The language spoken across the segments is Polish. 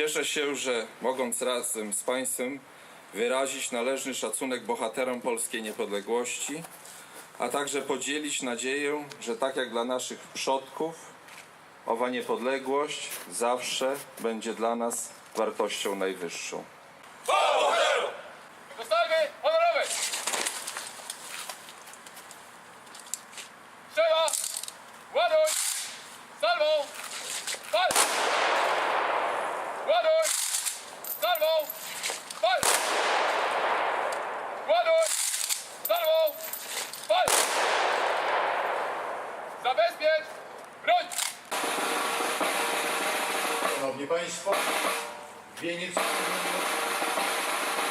Cieszę się, że mogąc razem z Państwem wyrazić należny szacunek bohaterom polskiej niepodległości, a także podzielić nadzieję, że tak jak dla naszych przodków, owa niepodległość zawsze będzie dla nas wartością najwyższą. Zabezpiecz! Broń! Szanowni Państwo, wieniec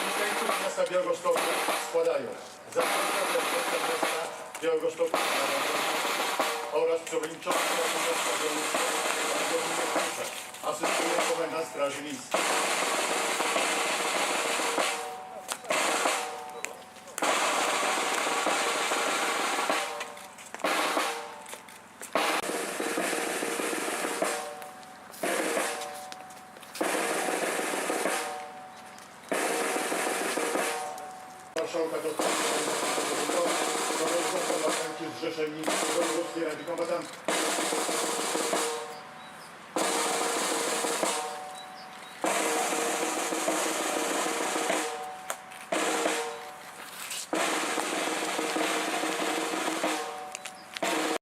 mieszkańców miasta Białegostoku składają zarządca prezydenta miasta Białegostoku oraz przewodniczący Miasta Białegostoku asystuje komendant Straży Miejskiej. Marszałka do spraw Komendant Zrzeszeni Wojewódzkiej Rady Kombatantów.